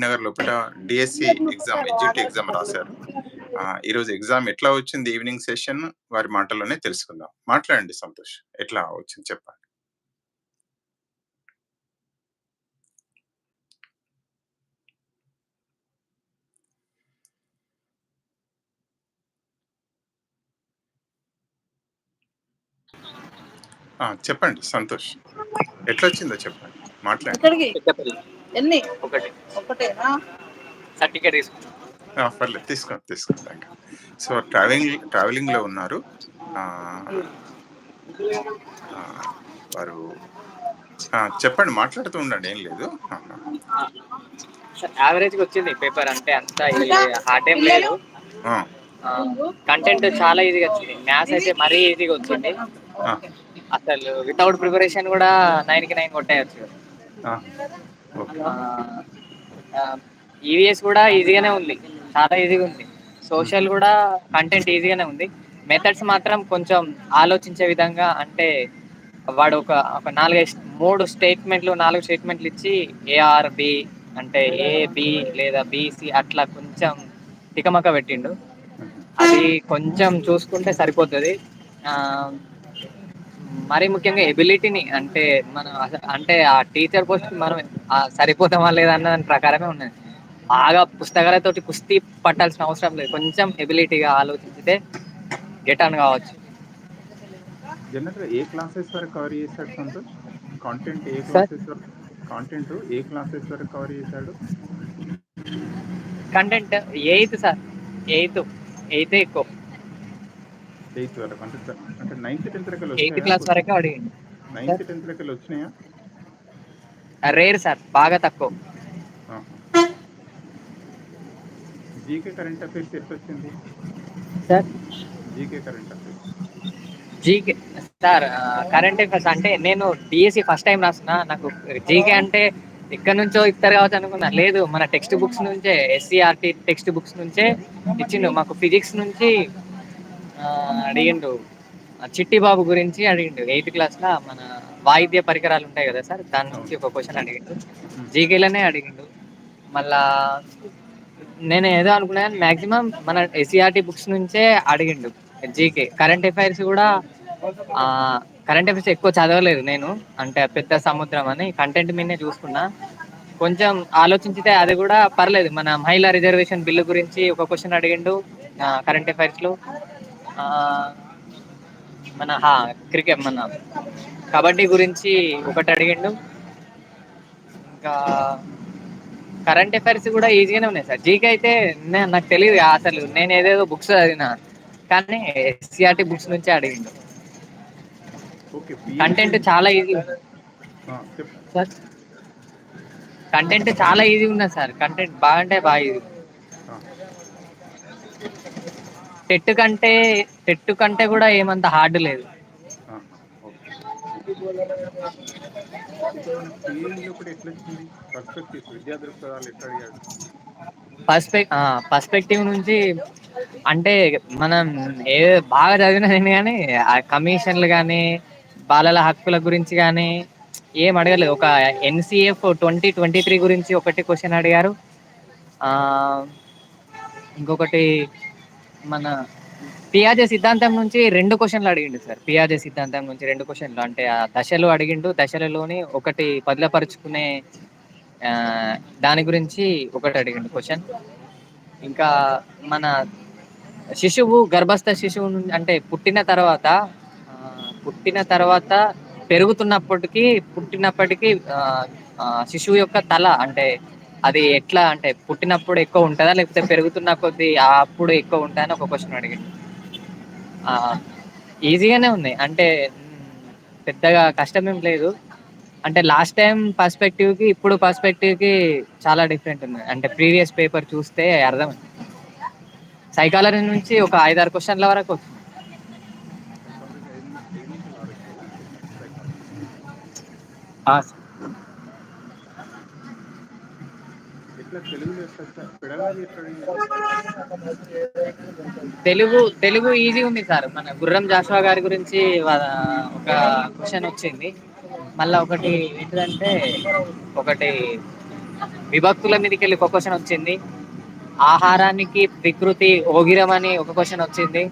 కరీంనగర్ లోపల DSC exam executive exam రాశారు. ఆ, ఈరోజు ఎగ్జామ్ ఎట్లా వచ్చింది ఈవినింగ్ సెషన్ వారి మాటల్లోనే తెలుసుకుందాం. మాట్లాడండి సంతోష్ ఎట్లా వచ్చింది చెప్పండి. ఆ, చెప్పండి సంతోష్ ఎట్లా వచ్చిందో చెప్పండి. మాట్లాడండి. ఎన్ని? ఒకటి. ఒకటేనా? సర్టిఫికేట్ తీసుకున్నాం. ఆ, పర్లేదు. తీసుకోండి తీసుకోండి ఇంకా సో ట్రావెలింగ్ ట్రావెలింగ్లో ఉన్నారు. ఆ, ఆ, వారు ఆ, చెప్పండి మాట్లాడుతూ ఉండండి ఏం లేదు. యావరేజ్ వచ్చింది పేపర్ అంటే అంత హార్డ్ ఏం లేదు. ఆ, కంటెంట్ చాలా ఈజీగా వచ్చింది. మ్యాథ్స్ అయితే మరీ ఈజీగా వచ్చింది. ఆ, అసలు వితౌట్ ప్రిపరేషన్ కూడా నైన్కి నైన్ కొట్టేయచ్చు ఈవీఎస్ కూడా ఈజీగానే ఉంది. చాలా ఈజీగా ఉంది. సోషల్ కూడా కంటెంట్ ఈజీగానే ఉంది. మెథడ్స్ మాత్రం కొంచెం ఆలోచించే విధంగా అంటే వాడు ఒక ఒక నాలుగైదు మూడు స్టేట్మెంట్లు నాలుగు స్టేట్మెంట్లు ఇచ్చి ఏఆర్ బి అంటే ఏ బి లేదా బిసి అట్లా కొంచెం తికమక పెట్టిండు. అది కొంచెం చూసుకుంటే సరిపోతుంది. ఆ, మరీ ముఖ్యంగా ఎబిలిటీని అంటే మనం అంటే ఆ టీచర్ పోస్ట్ మనం ఆ సరిపోతామా లేదా అన్న దాని ప్రకారమే ఉన్నది. బాగా పుస్తకాలతోటి కుస్తీ పట్టాల్సిన అవసరం లేదు. కొంచెం ఎబిలిటీగా ఆలోచించితే గెట్ ఆన్ కావచ్చు. ఏ క్లాసెస్ వరకు కవర్ చేశాడు సంతోష్? కాంటెంట్ ఏ? క్లాసెస్ వరకు కాంటెంట్ ఏ క్లాసెస్ వరకు కవర్ చేశాడు? Content eighth sir eighth eighth ఎక్కువ. ఎయిత్ వరకు. అంటే అంటే నైన్త్ టెన్త్ లెక్కలు ఎయిత్ క్లాస్ వరకే అడిగింది నైన్త్ టెన్త్ లెక్కలు వచ్చినాయా? రేర్ సార్ బాగా తక్కువ. జీకే కరెంట్ అఫైర్స్ ఎట్లా వచ్చింది sir GK current affairs GK sir current affairs అంటే నేను డిఎస్సి ఫస్ట్ టైం రాసిన నాకు జీకే అంటే ఎక్కడి నుంచో ఇస్తారు కావచ్చు అనుకున్నా. లేదు మన టెక్స్ట్ బుక్స్ నుంచే ఎస్సీఆర్టీ టెక్స్ట్ బుక్స్ నుంచే ఇచ్చిండు. మాకు ఫిజిక్స్ నుంచి అడిగిండు. చిట్టి బాబు గురించి అడిగిండు. ఎయిత్ క్లాస్లో మన వాయిద్య పరికరాలు ఉంటాయి కదా సార్? దాని నుంచి ఒక క్వశ్చన్ అడిగిండు. జీకేలోనే అడిగిండు. మళ్ళా నేను ఏదో అనుకున్నాను మాక్సిమం మన ఎస్సీఆర్టీ బుక్స్ నుంచే అడిగిండు. జీకే కరెంట్ అఫైర్స్ కూడా కరెంట్ అఫైర్స్ ఎక్కువ చదవలేదు నేను. అంటే పెద్ద సముద్రం అని కంటెంట్ మీదనే చూసుకున్నా. కొంచెం ఆలోచించితే అది కూడా పర్లేదు. మన మహిళా రిజర్వేషన్ బిల్లు గురించి ఒక క్వశ్చన్ అడిగిండు కరెంట్ అఫైర్స్లో. మన క్రికెట్ మన కబడ్డీ గురించి ఒకటి అడిగిండు. ఇంకా కరెంట్ అఫైర్స్ కూడా ఈజీగానే ఉన్నాయి సార్. జీకే అయితే నాకు తెలియదు అసలు. నేను ఏదేదో బుక్స్ చదివిన. కానీ ఎస్సీఆర్టీ బుక్స్ నుంచే అడిగిండు. కంటెంట్ చాలా ఈజీ. సార్ కంటెంట్ చాలా ఈజీ ఉన్నది సార్. కంటెంట్ బాగంటే బాగా ఈజీ ఆ, టెట్ కంటే టెట్ కంటే కూడా ఏమంత హార్డ్ లేదు. ఆ, ఓకే. ఇప్పుడు మన టీఎన్లో కూడా ఎట్లా వచ్చింది పర్స్పెక్టివ్స్ విద్యా దృక్పథాలు ఎట్లా అడిగాడు పర్స్పెక్ పర్స్పెక్టివ్ నుంచి అంటే మనం ఏ బాగా చదివినా నేను కానీ ఆ కమిషన్లు కానీ బాలల హక్కుల గురించి కానీ ఏం అడగలేదు. ఒక ఎన్సిఎఫ్ ట్వంటీ ట్వంటీ త్రీ గురించి ఒకటి క్వశ్చన్ అడిగారు. ఇంకొకటి మన పియాజే సిద్ధాంతం నుంచి రెండు క్వశ్చన్లు అడిగిండు సార్. పియాజే సిద్ధాంతం నుంచి రెండు క్వశ్చన్లు. అంటే ఆ దశలు అడిగిండు దశలలోని ఒకటి పదిలపరుచుకునే ఆ, దాని గురించి ఒకటి అడిగిండు క్వశ్చన్. ఇంకా మన శిశువు గర్భస్థ శిశువు అంటే పుట్టిన తర్వాత ఆ, పుట్టిన తర్వాత పెరుగుతున్నప్పటికీ పుట్టినప్పటికీ శిశువు యొక్క తల అంటే అది ఎట్లా అంటే పుట్టినప్పుడు ఎక్కువ ఉంటుందా? లేకపోతే పెరుగుతున్న కొద్దీ అప్పుడు ఎక్కువ ఉంటుందా అని ఒక క్వశ్చన్ అడిగిండు. ఆ, ఈజీగానే ఉన్నాయి అంటే పెద్దగా కష్టమేం లేదు. అంటే లాస్ట్ టైం పర్స్పెక్టివ్కి ఇప్పుడు పర్స్పెక్టివ్కి చాలా డిఫరెంట్ ఉంది. అంటే ప్రీవియస్ పేపర్ చూస్తే అర్థం సైకాలజీ నుంచి ఒక ఐదారు క్వశ్చన్ల వరకు వచ్చింది ఐదు ఐదు నిమిషాలు ఆలోచించాలా సైకాలజీ ఎట్లా తెలుగులో ఎట్లా సార్ పెడగాలి ఎట్లా అడిగాడు తెలుగు తెలుగు ఈజీ ఉంది సార్. మన గుర్రం జాషువా గారి గురించి ఒక క్వశ్చన్ వచ్చింది. మళ్ళా ఒకటి ఏంటంటే ఒకటి విభక్తుల మీదకి వెళ్ళి ఒక క్వశ్చన్ వచ్చింది. ఆహారానికి ప్రకృతి ఓగిరం అని ఒక క్వశ్చన్ వచ్చింది.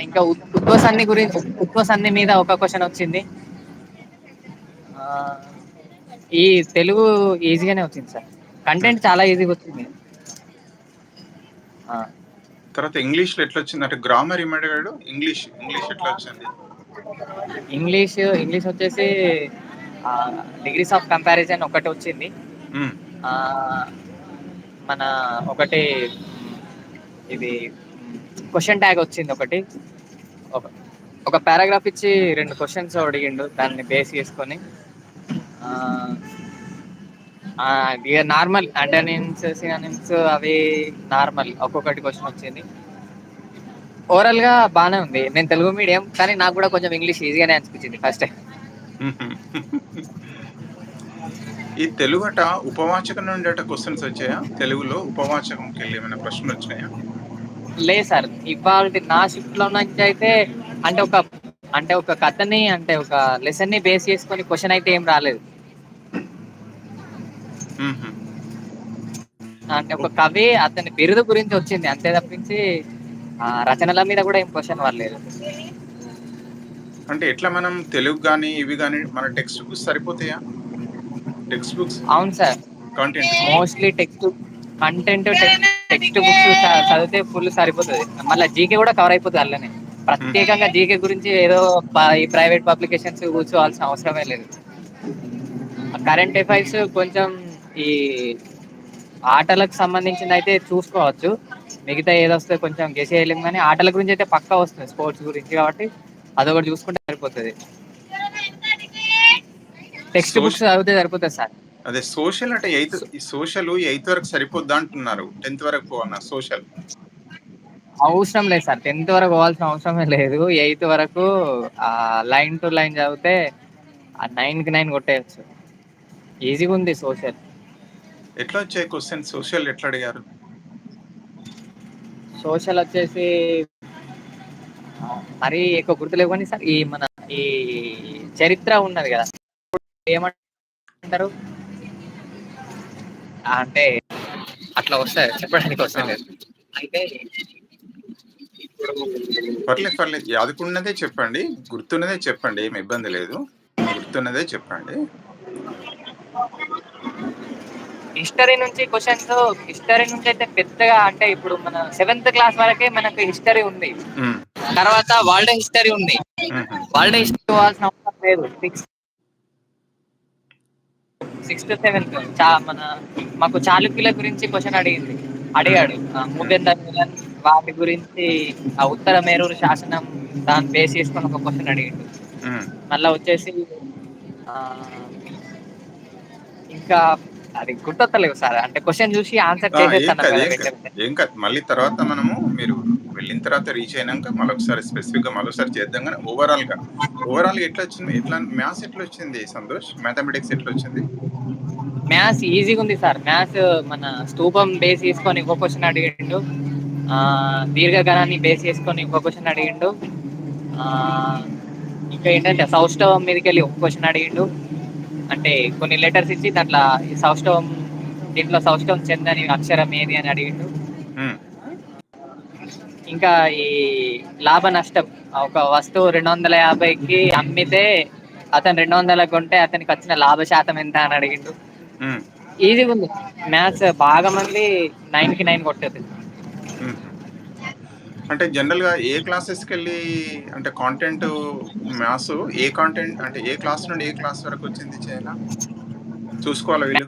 ఇంకా ఉత్- ఉత్వసన్ని గురించి ఉత్వసన్ని మీద ఒక క్వశ్చన్ వచ్చింది. ఆ, ఈ తెలుగు ఈజీగానే వచ్చింది సార్. కంటెంట్ చాలా ఈజీగా వచ్చింది. ఆ, తర్వాత ఇంగ్లీష్లో ఎట్లా వచ్చింది అంటే గ్రామర్ ఇమ్మడిగాడు ఇంగ్లీష్ ఇంగ్లీష్ ఎట్లా వచ్చింది ఇంగ్లీష్ ఇంగ్లీష్ వచ్చేసి డిగ్రీస్ ఆఫ్ కంపారిజన్ ఒకటి వచ్చింది. మన ఒకటి ఇది క్వశ్చన్ ట్యాగ్ వచ్చింది ఒకటి. ఒక ఒక పారాగ్రాఫ్ ఇచ్చి రెండు క్వశ్చన్స్ అడిగిండు. దాన్ని బేస్ చేసుకొని. ఇక నార్మల్ అంటర్నిమ్స్ సినానిమ్స్ అవి నార్మల్ ఒక్కొక్కటి క్వశ్చన్ వచ్చింది. ఓవరాల్గా బాగానే ఉంది. నేను తెలుగు మీడియం కానీ నాకు కూడా కొంచెం ఇంగ్లీష్ ఈజీగానే అనిపించింది ఫస్ట్ టైం. ఈ తెలుగు అట ఉపవాచకం నుండి అట క్వశ్చన్స్ వచ్చాయా? తెలుగులో ఉపవాచకంకి వెళ్ళి ఏమైనా ప్రశ్నలు వచ్చినాయా? లేదు సార్. ఇవాళ నా షిఫ్ట్లో నుంచి అయితే అంటే ఒక అంటే ఒక కథని అంటే ఒక లెసన్ని బేస్ చేసుకొని క్వశ్చన్ అయితే ఏం రాలేదు. అంటే ఒక కవి అతని బిరుదు గురించి వచ్చింది అంతే తప్పించి ఆ రచనల మీద కూడా ఏం క్వశ్చన్ పడలేదు. అంటే ఎట్లా మనం తెలుగు కానీ ఇవి కానీ మన టెక్స్ట్ బుక్స్ సరిపోతాయా? టెక్స్ట్ బుక్స్ అవును sir. Content mostly text content textbooks చదివితే ఫుల్ సరిపోతుంది. మళ్ళీ జీకే కూడా కవర్ అయిపోతుంది అల్లనే. ప్రత్యేకంగా జీకే గురించి ఏదో ఈ ప్రైవేట్ పబ్లికేషన్స్ కూర్చోవాల్సిన అవసరమే లేదు. కరెంట్ అఫైర్స్ కొంచెం ఈ ఆటలకు సంబంధించింది అయితే చూసుకోవచ్చు. మిగతా ఏదొస్తే కొంచెం గెస్ చేయలేము కానీ ఆటల గురించి అయితే పక్కా వస్తుంది స్పోర్ట్స్ గురించి కాబట్టి అదొకటి చూసుకుంటే సరిపోతుంది. టెక్స్ట్ బుక్స్ చదివితే సరిపోతుంది సార్. అదే సోషల్ అంటే ఎయిత్ ఈ సోషల్ ఎయిత్ వరకు సరిపోద్దా అంటున్నారు. టెన్త్ వరకు పోవన్నా సోషల్? అవసరం లేదు సార్. టెన్త్ వరకు పోవాల్సిన అవసరమే లేదు. ఎయిత్ వరకు లైన్ టు లైన్ చదివితే నైన్కి నైన్ కొట్టేయచ్చు. ఈజీగా ఉంది సోషల్. ఎట్లా వచ్చాయి క్వశ్చన్ సోషల్ ఎట్లా అడిగారు? సోషల్ వచ్చేసి మరీ ఎక్కువ గుర్తులేవు కానీ సార్ ఈ మన ఈ చరిత్ర ఉన్నది కదా. ఏమంటారు? అంటే అట్లా వస్తాయి చెప్పడానికి వస్తాయి అయితే పర్లేదు పర్లేదు. యాదుకున్నదే చెప్పండి గుర్తున్నదే చెప్పండి ఏమి ఇబ్బంది లేదు. గుర్తున్నదే చెప్పండి. హిస్టరీ నుంచి క్వశ్చన్స్ హిస్టరీ నుంచి అయితే పెద్దగా అంటే ఇప్పుడు మన సెవెంత్ క్లాస్ వరకే మనకు హిస్టరీ ఉంది. తర్వాత వరల్డ్ హిస్టరీ ఉంది. వరల్డ్ హిస్టరీ పోవాల్సిన అవసరం లేదు. సిక్స్త్ సిక్స్త్ సెవెంత్ చా మన మాకు చాళుక్యుల గురించి క్వశ్చన్ అడిగింది. అడిగాడు. మూబెందర్ విలన్ వాటి గురించి ఆ ఉత్తర మేరూరు శాసనం దాన్ని బేస్ చేసుకొని ఒక క్వశ్చన్ అడిగిండు. మళ్ళా వచ్చేసి ఆ, ఇంకా అది గుర్తొత్తలేవు సార్. అంటే క్వశ్చన్ చూసి ఆన్సర్ ఏం చేసేస్తాను కాదు ఏం మళ్ళీ తర్వాత మనము మీరు వెళ్ళిన తర్వాత రీచ్ అయినాక మరొకసారి స్పెసిఫిక్గా మరొకసారి చేద్దాం కానీ ఓవరాల్గా. ఓవరాల్గా ఎట్లా వచ్చింది? ఎట్లా మ్యాథ్స్ ఎట్లా వచ్చింది సంతోష్? మ్యాథమెటిక్స్ ఎట్లా వచ్చింది? మ్యాథ్స్ ఈజీగా ఉంది సార్. మ్యాథ్స్ మన స్తూపం బేస్ చేసుకొని ఇంకో క్వశ్చన్ అడిగిండు. ఆ, దీర్ఘగణాన్ని బేస్ చేసుకొని ఇంకో క్వశ్చన్ అడిగిండు. ఆ, ఇంకా ఏంటంటే సౌష్ఠవం మీదకి వెళ్ళి ఒక క్వశ్చన్ అడిగిండు. అంటే కొన్ని లెటర్స్ ఇచ్చి దాంట్లో ఈ సౌష్ఠవం దీంట్లో సౌష్ఠవం చెందని అక్షరం ఏది అని అడిగిండు. ఇంకా ఈ లాభ నష్టం ఒక వస్తువు రెండు వందల యాభైకి అమ్మితే అతను రెండు వందలకు కొంటే అతనికి వచ్చిన లాభ శాతం ఎంత అని అడిగిండు. ఈజీగా ఉంది మ్యాథ్స్ బాగా మంది నైన్కి నైన్ కొట్టేది. అంటే జనరల్గా ఏ క్లాసెస్కి వెళ్ళి అంటే కాంటెంట్ మ్యాథ్స్ ఏ కాంటెంట్ అంటే ఏ క్లాస్ నుండి ఏ క్లాస్ వరకు వచ్చింది చేయాలా? చూసుకోవాలి వీళ్ళు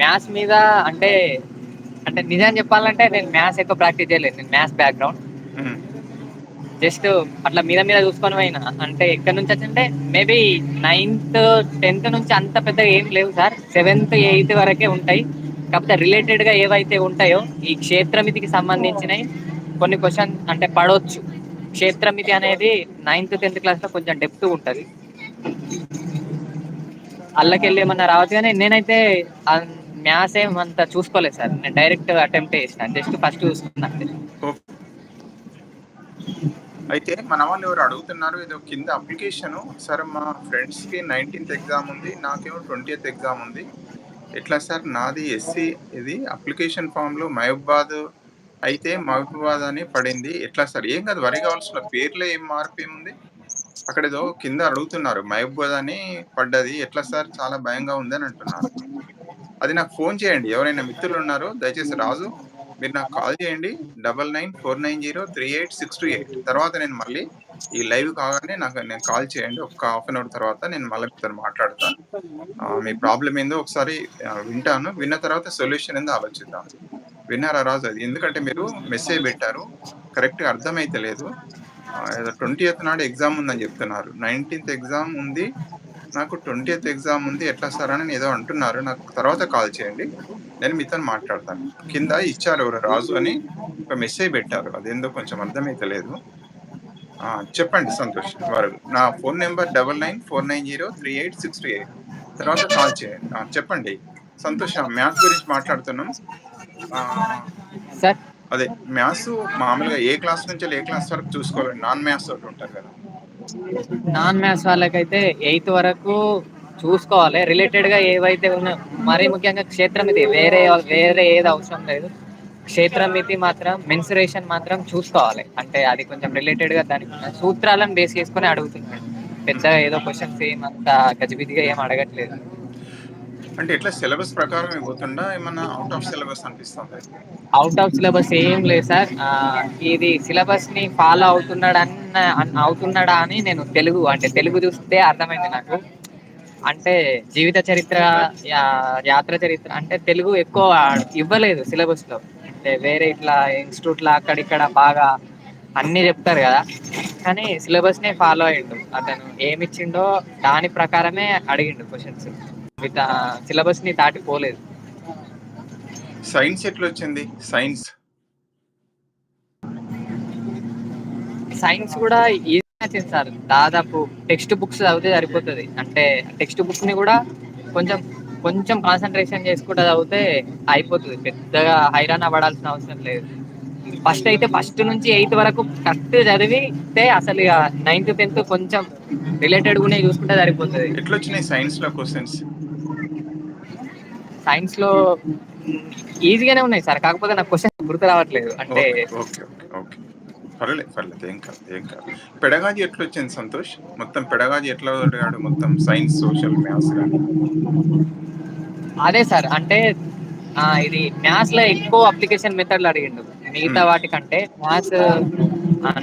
మ్యాథ్స్ మీద అంటే అంటే నిజం చెప్పాలంటే నేను మ్యాథ్స్ ఎక్కువ ప్రాక్టీస్ చేయలేదు. నేను మ్యాథ్స్ బ్యాక్గ్రౌండ్. జస్ట్ అట్లా మీద మీద చూసుకొని పోయినా. అంటే ఎక్కడి నుంచి వచ్చింటే మేబీ నైన్త్ టెన్త్ నుంచి అంత పెద్దగా ఏం లేవు సార్. సెవెంత్ ఎయిత్ వరకే ఉంటాయి. కాకపోతే రిలేటెడ్గా ఏవైతే ఉంటాయో ఈ క్షేత్రమితికి సంబంధించినవి కొన్ని క్వశ్చన్ అంటే పడవచ్చు. క్షేత్రమితి అనేది నైన్త్ టెన్త్ క్లాస్లో కొంచెం డెప్త్ ఉంటది. అల్లకెళ్ళి ఏమన్నా రావచ్చు కానీ నేనైతే మ్యాథ్స్ ఏం అంత చూసుకోలేదు సార్. నేను డైరెక్ట్ అటెంప్ట్ చేసిన. జస్ట్ ఫస్ట్ చూసుకున్నా అయితే మన వాళ్ళు ఎవరు అడుగుతున్నారు ఏదో కింద అప్లికేషన్ సార్ మా ఫ్రెండ్స్‌కి 19థ్ ఎగ్జామ్ ఉంది. నాకేమో 20థ్ ఎగ్జామ్ ఉంది. ఎట్లా సార్ నాది ఎస్సీ ఇది అప్లికేషన్ ఫామ్‌లో మహబాద్ అయితే మహబాద్ అని పడింది. ఎట్లా సార్? ఏం కాదు వరి కావాల్సిన పేర్లో ఏం మార్పు ఏముంది? అక్కడేదో కింద అడుగుతున్నారు. మహబాద్ అని పడ్డది. ఎట్లా సార్? చాలా భయంగా ఉంది అని అంటున్నారు. అది నాకు ఫోన్ చేయండి. ఎవరైనా మిత్రులు ఉన్నారో దయచేసి రాజు మీరు నాకు కాల్ చేయండి. 9949038628 తర్వాత నేను మళ్ళీ ఈ లైవ్ కాగానే నాకు నేను కాల్ చేయండి. ఒక హాఫ్ అన్ అవర్ తర్వాత నేను మళ్ళీ మీతోని మాట్లాడతాను మీ ప్రాబ్లం ఏందో ఒకసారి వింటాను. విన్న తర్వాత సొల్యూషన్ ఏందో ఆలోచిద్దాం. విన్నారా రాజు అది? ఎందుకంటే మీరు మెసేజ్ పెట్టారు. కరెక్ట్‌గా అర్థమైతే లేదు ట్వంటీ ఎయిత్ నాడు ఎగ్జామ్ ఉందని చెప్తున్నారు. 19థ్ ఎగ్జామ్ ఉంది. నాకు 20థ్ ఎగ్జామ్ ఉంది. ఎట్లా సార్ అని ఏదో అంటున్నారు. నాకు తర్వాత కాల్ చేయండి. నేను మీతో మాట్లాడతాను. కింద ఇచ్చారు ఎవరు రాజు అని ఒక మెసేజ్ పెట్టారు. అదేందో కొంచెం అర్థమైతే లేదు చెప్పండి సంతోష్. వారు నా ఫోన్ నంబర్ 9949038628 తర్వాత కాల్ చేయండి. చెప్పండి. సంతోష్ మ్యాథ్స్ గురించి మాట్లాడుతున్నాం. అదే మ్యాథ్స్ మామూలుగా ఏ క్లాస్ నుంచి ఏ క్లాస్ వరకు చూసుకోవాలి? నాన్ మ్యాథ్స్ వాళ్ళు ఉంటారు కదా! నాన్ మ్యాథ్స్ వాళ్ళకైతే ఎయిత్ వరకు చూసుకోవాలి. రిలేటెడ్‌గా ఏవైతే ఉన్నాయో మరీ ముఖ్యంగా క్షేత్రమితి వేరే వేరే ఏది అవసరం లేదు. క్షేత్రమితి మాత్రం మెన్సురేషన్ మాత్రం చూసుకోవాలి. అంటే అది కొంచెం రిలేటెడ్‌గా దానికి ఉన్న సూత్రాలను బేస్ చేసుకొని అడుగుతున్నాడు. పెద్దగా ఏదో క్వెషన్స్ ఏమంత గజిబిజిగా ఏమి అడగట్లేదు. అంటే ఎట్లా సిలబస్ ప్రకారమే పోతుండా? ఏమన్నా ఔట్ ఆఫ్ సిలబస్ అనిపిస్తుందా? ఔట్ ఆఫ్ సిలబస్ ఏం లేదు సార్. ఇది సిలబస్‌ని ఫాలో అవుతున్నాడన్న అవుతున్నాడా అని నేను తెలుగు అంటే తెలుగు చూస్తే అర్థమైంది నాకు. అంటే జీవిత చరిత్ర, యాత్ర చరిత్ర అంటే తెలుగు ఎక్కువ ఇవ్వలేదు సిలబస్‌లో. అంటే వేరే ఇట్లా ఇన్‌స్టిట్యూట్‌ల అక్కడ ఇక్కడ బాగా అన్నీ చెప్తారు కదా! కానీ సిలబస్‌నే ఫాలో అయ్యిండు. అతను ఏమిచ్చిండో దాని ప్రకారమే అడిగిండు క్వెషన్స్. మిగతా సిలబస్‌ని దాటిపోలేదు. సైన్స్ ఎట్లొచ్చింది? సైన్స్. సైన్స్ కూడా ఈజీగానే వచ్చింది సార్. దాదాపు టెక్స్ట్ బుక్స్ చదివితే సరిపోతది. అంటే టెక్స్ట్ బుక్స్‌ని కూడా కొంచెం కొంచెం కాన్సంట్రేషన్ చేసుకుంటా చదివితే అయిపోతది. పెద్దగా హైరాణ పడాల్సిన అవసరం లేదు. ఫస్ట్ అయితే ఫస్ట్ నుంచి ఎయిత్ వరకు కరెక్ట్ చదివితే అసలు నైన్త్, 10థ్ కొంచెం రిలేటెడ్‌గా ఉన్నయి చూసుకుంటే సరిపోతది. ఎట్లొచ్చినాయి సైన్స్‌లో క్వెషన్స్? సైన్స్‌లో హ్మ్, ఈజీగానే ఉన్నాయి సార్. కాకపోతే నాకు క్వెషన్ గుర్తు రావట్లేదు. అంటే ఓకే. ఓకే. పర్లేదు. పర్లేదు. ఏం కాదు. ఏం కాదు. పెడగాజీ ఎట్లొచ్చింది సంతోష్? మొత్తం పెడగాజీ ఎట్లా మొత్తం సైన్స్, సోషల్, మ్యాథ్స్ గాని? అదే సార్. అంటే ఇది మ్యాథ్స్‌లో ఎక్కువ అప్లికేషన్ మెథడ్‌లు అడిగిండు. మిగతా హ్మ్. వాటికంటే మ్యాథ్స్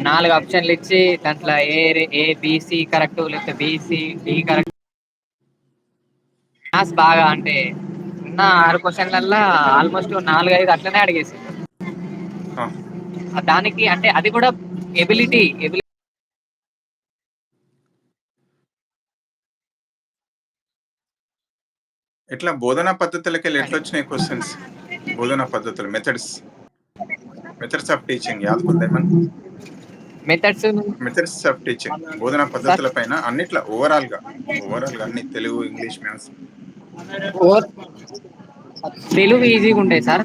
4 ఆప్షన్‌లు ఇచ్చి దాంట్లో A A, B, C correct లేకపోతే B, C, D correct maths బాగా అంటే ఉన్న 6 క్వెషన్‌లల్లా ఆల్‌మోస్ట్ 4, 5 అట్లనే అడిగేసిండు. ఆ! దానికి అంటే అది కూడా ఎబిలిటీ ఎబిలి ఎట్లా బోధనా పద్ధతులకెళ్ళి ఎట్లొచ్చినాయి క్వెషన్స్? బోధనా పద్ధతులు మెథడ్స్. మెథడ్స్ ఆఫ్ టీచింగ్ యాదుకుందా ఏమన్నా? మెథడ్స్ మెథడ్స్ ఆఫ్ టీచింగ్ బోధనా పద్ధతుల పైన అన్నిట్ల ఓవరాల్‌గా, ఓవరాల్‌గా అన్ని తెలుగు, ఇంగ్లీష్, మ్యాథ్స్. తెలుగు ఈజీగా ఉంటాయి సార్.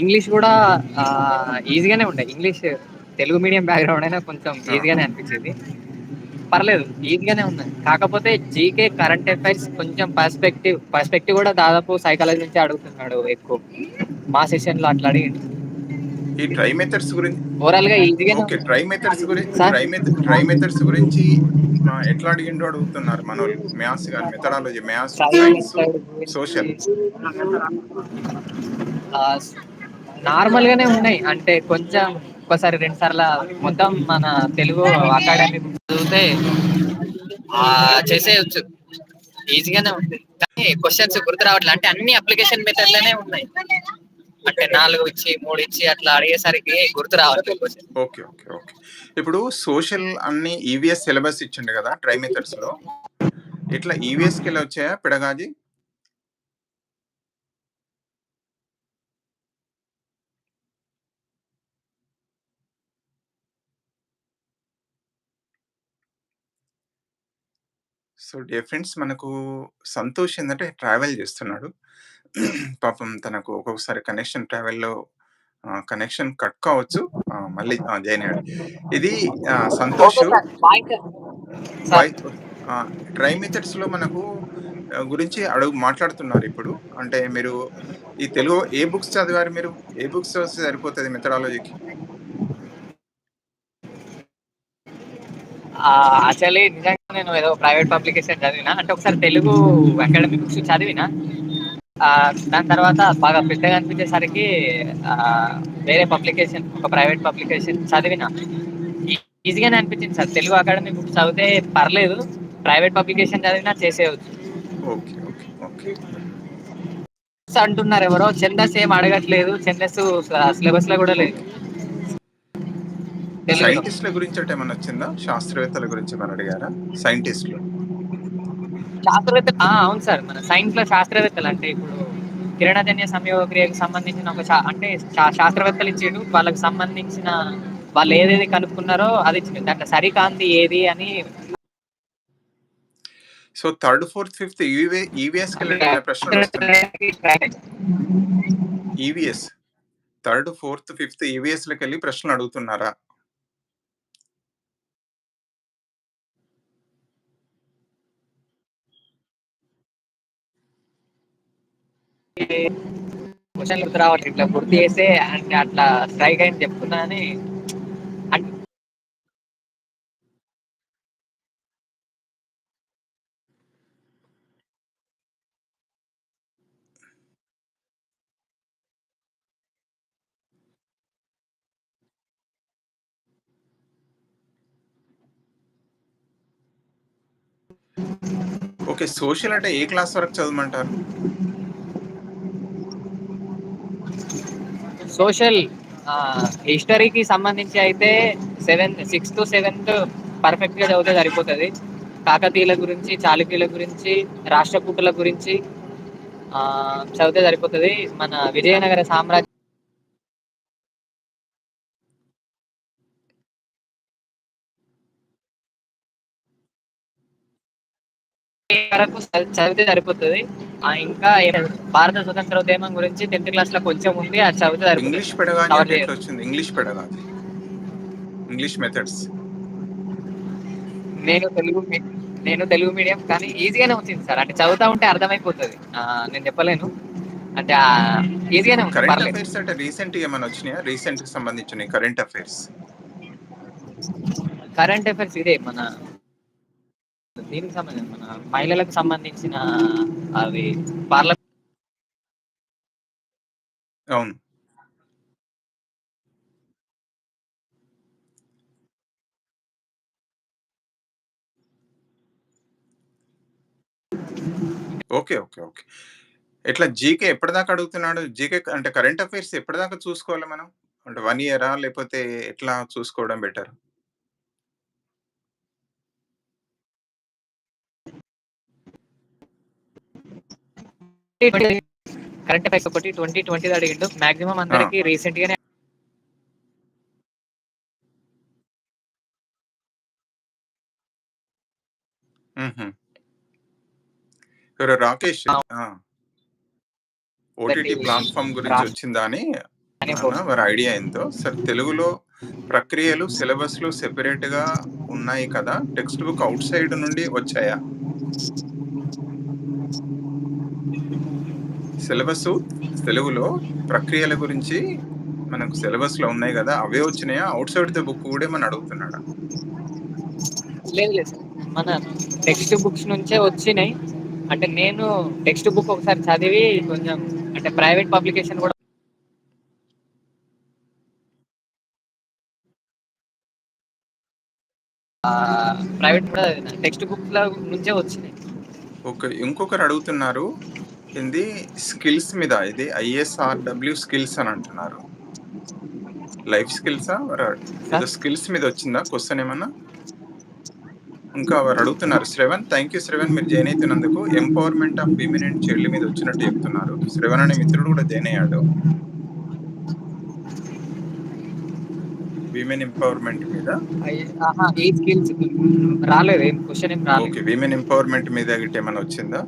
ఇంగ్లీష్ కూడా ఈజీగానే ఉంటాయి. ఇంగ్లీష్ తెలుగు మీడియం బ్యాక్‌గ్రౌండ్ అయినా కొంచెం! ఈజీగానే అనిపించింది. పర్లేదు ఈజీగానే ఉన్నాయి. కాకపోతే జీకే, కరెంట్ అఫైర్స్ కొంచెం పర్స్పెక్టివ్ పర్స్పెక్టివ్ కూడా దాదాపు సైకాలజీ నుంచే అడుగుతున్నాడు ఎక్కువ. మా సెషన్‌లో అట్లా అడిగిండు. ఈ ట్రై మెథడ్స్ గురించి ఓవరాల్‌గా ఈజీగానే ఓకే. ఉంది. ట్రై మెథడ్స్ గురి సార్ ట్రై మెథ ట్రై మెథడ్స్ గురించి ఎట్లా అడిగిండో అడుగుతున్నారు మనోళ్ళు. మ్యాథ్స్ గాని మెథడాలజీ మ్యాథ్స్, సైన్స్, మెథడ్ గురించి సోషల్. ఆహ్, స్ నార్మల్‌గానే ఉన్నాయి. అంటే కొంచెం ఒక్కసారి రెండు సార్లు మొత్తం మన తెలుగు అకాడమీ చదివితే చేసేయచ్చు ఈజీగానే ఉంది. కానీ క్వశ్చన్స్ గుర్తు రావట్లే. అంటే అన్ని అప్లికేషన్ మెథడ్‌లోనే ఉన్నాయి. అంటే నాలుగు ఇచ్చి, మూడు ఇచ్చి అట్లా అడిగేసరికి గుర్తు రావట్లేదు ఓకే. ఓకే. ఓకే. ఇప్పుడు సోషల్ అన్ని ఈవీఎస్ సిలబస్ ఇచ్చిండు కదా ట్రై మెథడ్స్‌లో. ఇట్లా ఈవీఎస్ ఈవీఎస్‌కెళ్ళి వచ్చాయా పిడగాజీ సో, డియర్ ఫ్రెండ్స్ మనకు సంతోష్ ఏందంటే ట్రావెల్ చేస్తున్నాడు. పాపం తనకు ఒక్కొక్కసారి కనెక్షన్ ట్రావెల్‌లో! కనెక్షన్ కట్ కావచ్చు. మళ్ళీ! జాయిన్ అయ్యాడు. ఇది సంతోషు! ట్రై మెథడ్స్‌లో మనకు ఆహ్, గురించి అడుగు మాట్లాడుతున్నారిప్పుడు. అంటే మీరు ఈ తెలుగు ఏ బుక్స్ చదివారు మీరు? ఏ బుక్స్ సరిపోతది మెథడాలజీకి? యాక్చువల్లీ నిజంగా నేను ఏదో ప్రైవేట్ పబ్లికేషన్ చదివినా. అంటే ఒకసారి తెలుగు అకాడమిక్ బుక్స్ చదివినా. దాని తర్వాత బాగా పెద్దగా అనిపించేసరికి వేరే పబ్లికేషన్ ఒక ప్రైవేట్ పబ్లికేషన్ చదివినా. ఈజీగానే అనిపించింది సార్. తెలుగు అకాడమిక్ బుక్స్ చదివితే పర్లేదు. ప్రైవేట్ పబ్లికేషన్ చదివినా చేసేయొచ్చు. అంటున్నారు ఎవరో ఛందస్సు ఏమి అడగట్లేదు. ఛందస్సు స సిలబస్‌లో గూడా లేదు. సైంటిస్ట్‌ల గురించట ఏమన్నా వచ్చిందా? శాస్త్రవేత్తల గురించి ఏమన్నా అడిగారా? సైంటిస్ట్‌లు. శాస్త్రవేత్త! అవును సార్. మన సైన్స్‌లో శాస్త్రవేత్తలు అంటే ఇప్పుడు కిరణజన్య సంయోగ క్రియకు సంబంధించిన ఒక అంటే శాస్త్రవేత్తలు ఇచ్చిండు. వాళ్ళకి సంబంధించిన వాళ్ళు ఏదేది కనుక్కున్నారో అది ఇచ్చిండు. దాంట్లో సరికానిది ఏది అని so, third, fourth, fifth EV ఈవీఎస్‌కెళ్ళి ఏమైనా ప్రశ్నలు వస్తున్నాయా? ఈవీఎస్. థర్డ్, ఫోర్త్, ఫిఫ్త్ ఈవీఎస్‌లకెళ్ళి ప్రశ్నలు అడుగుతున్నారా? క్వెషన్‌లు గుర్తు రావట్లేదు. ఇట్లా గుర్తు చేస్తే అంటే అట్లా స్ట్రైక్ అయింది చెప్తున్నా అని ఓకే. సోషల్ అంటే ఏ క్లాస్ వరకు చదవమంటారు? సోషల్ హిస్టరీకి సంబంధించి అయితే సెవెన్ సిక్స్త్, సెవెంత్ పర్ఫెక్ట్‌గా చదివితే సరిపోతది. కాకతీయుల గురించి, చాళుక్యుల గురించి, రాష్ట్రకూటుల గురించి చదివితే సరిపోతది. మన విజయనగర సామ్రాజ్యం వరకు చదివితే సరిపోతది. ఇంకా భారత స్వతంత్రోద్యమం గురించి 10థ్ క్లాస్‌లో కొంచెం ఉంది. అది చదివితే. ఇంగ్లీష్. ఎట్లొచ్చింది? ఇంగ్లీష్ పెడగాని. English methods. నేను తెలుగు నేను తెలుగు మీడియం కానీ ఈజీగానే వచ్చింది సార్. అంటే చదువుతా ఉంటే అర్థమైపోతది. నేను చెప్పలేను. అంటే ఈజీగానే. కరెంట్. అఫైర్స్ అంటే రీసెంట్‌గా ఏమన్నా వచ్చినాయా? రీసెంట్‌కి సంబంధించినయి కరెంట్ అఫైర్స్. కరెంట్ అఫైర్స్ ఇదే మన దీనికి సంబంధించి మన మహిళలకు సంబంధించిన అవి అవును. ఓకే. ఓకే. ఓకే. ఎట్లా జీకే ఎప్పటిదాకా అడుగుతున్నాడు? జీకే అంటే కరెంట్ అఫైర్స్ ఎప్పటిదాకా చూసుకోవాలి మనం? అంటే వన్ ఇయరా? లేకపోతే ఎట్లా చూసుకోవడం బెటర్? కరెంట్ అఫైర్స్ ఒకటి 2020 అడిగిండు. మాక్సిమం! అందరికి రీసెంట్ గానే రాకేష్. ఓటీటీ ఒకటి ప్లాట్‌ఫార్మ్ గురించి వచ్చిందా అని మరి ఐడియా ఏందో? సార్ తెలుగులో ప్రక్రియలు సిలబస్‌లో సెపరేట్‌గా ఉన్నాయి కదా! టెక్స్ట్ బుక్ ఔట్ సైడ్ నుండి వచ్చాయా? సిలబసు తెలుగులో ప్రక్రియల గురించి మనకు సిలబస్‌లో ఉన్నాయి గదా! అవే వచ్చినాయా? ఔట్ సైడ్ ద బుక్ కూడా ఏమన్నా అడుగుతున్నాడా? లేదు లేదు. మన టెక్స్ట్ బుక్స్ నుంచే వచ్చినాయి. అంటే నేను టెక్స్ట్ బుక్ ఒకసారి చదివి కొంచెం అంటే ప్రైవేట్ పబ్లికేషన్ కూడా ప్రైవేట్ కూడా. టెక్స్ట్ బుక్‌ల నుంచే వచ్చినాయి. ఓకే. ఇంకొకరు అడుగుతున్నారు. ఏంది స్కిల్స్ మీద ఇది ఐఎస్ఆర్‌డబ్ల్యూ స్కిల్స్ అని అంటున్నారు. లైఫ్ స్కిల్సా? ఏదో? స్కిల్స్ మీద వచ్చిందా క్వెషన్ ఏమన్నా? ఇంకా వారు అడుగుతున్నారు. శ్రవణ్ థాంక్ యూ శ్రవణ్ మీరు join అయితున్నందుకు. Empowerment of women and child మీద వచ్చినట్టు చెప్తున్నారు. శ్రవణ్ అనే మిత్రుడు కూడా జాయిన్ అయ్యాడు. విమెన్ ఎంపవర్‌మెంట్ మీద. రాలేదు. రాలేదు. ఓకే. విమెన్ ఎంపవర్‌మెంట్ మీద గిట్ట ఏమన్నా వచ్చిందా?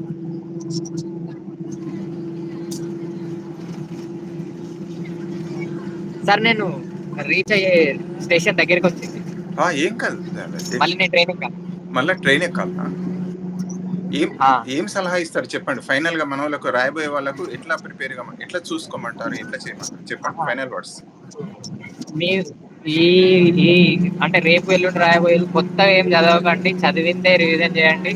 సార్ నేను రీచ్ అయ్యే స్టేషన్ దగ్గరికి వచ్చింది. ఆ, ఏం కాదు. మళ్ళీ నేను ట్రైన్ ఎక్కాను మళ్ళీ ట్రైన్ ఎక్కాలనా ఏం. ఏం సలహా ఇస్తారు చెప్పండి. ఫైనల్గా మన వాళ్ళకు రాయబోయే వాళ్ళకు ఎట్లా ప్రిపేర్గా ఎట్లా చూసుకోమంటారు? ఎట్లా చేయమంటారు? చెప్పండి. ఫైనల్ వర్డ్స్ మీ ఈ ఈ అంటే రేపు ఎల్లుండి రాయబోయేది కొత్తగా ఏం చదవకండి చదివిందే రివిజన్ చేయండి.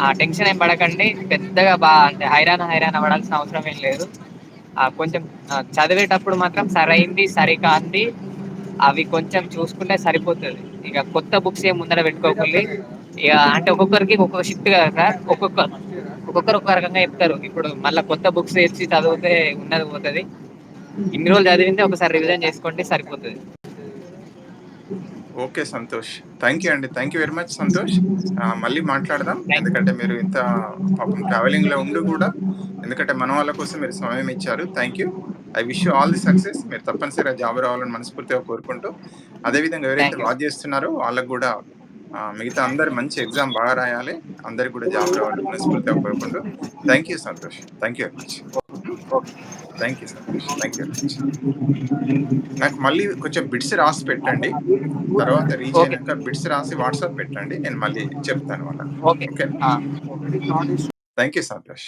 ఆ టెన్షన్ ఏం పడకండి. పెద్దగా బా అంటే హైరాణ హైరాణ పడాల్సిన అవసరం ఏం లేదు. కొంచెం చదివేటప్పుడు మాత్రం సరైంది సరికాంది అవి కొంచెం చూసుకుంటే సరిపోతుంది. ఇక కొత్త బుక్స్ ఏం ముందర పెట్టుకోకుండా. ఇక అంటే ఒక్కొక్కరికి ఒక్కొక్క షిఫ్ట్ కదా సార్? ఒక్కొక్క ఒక్కొక్కరు ఒక్కొక్క రకంగా చెప్తారు. ఇప్పుడు మళ్ళీ కొత్త బుక్స్ తెచ్చి చదివితే ఉన్నది పోతుంది. ఇన్ని రోజులు చదివింది ఒకసారి రివిజన్ చేసుకోండి సరిపోతుంది. ఓకే సంతోష్. థ్యాంక్ యూ అండి. Thank you very much Santosh. మళ్ళీ మాట్లాడదాం. ఎందుకంటే మీరు ఇంత పాపం ట్రావెలింగ్లో ఉండి కూడా ఎందుకంటే మన వాళ్ళ కోసం మీరు సమయం ఇచ్చారు. Thank you I wish you all the success మీరు తప్పనిసరిగా జాబ్ రావాలని మనస్ఫూర్తిగా కోరుకుంటూ అదేవిధంగా ఎవరైతే. వాచ్ చేస్తున్నారో వాళ్ళకు కూడా మిగతా అందరు మంచి ఎగ్జామ్ బాగా రాయాలి. అందరికి కూడా జాబ్ రావాలని మనస్ఫూర్తిగా కోరుకుంటూ. Thank you Santosh. Thank you very much thank you Santosh thank you నాకు మళ్ళీ కొంచెం బిట్స్ రాసి పెట్టండి. తర్వాత రీచ్. అయినాక బిట్స్ రాసి వాట్సాప్ పెట్టండి. నేను మళ్ళీ చెప్తాను వాళ్ళకి. ఓకే. Thank you Santosh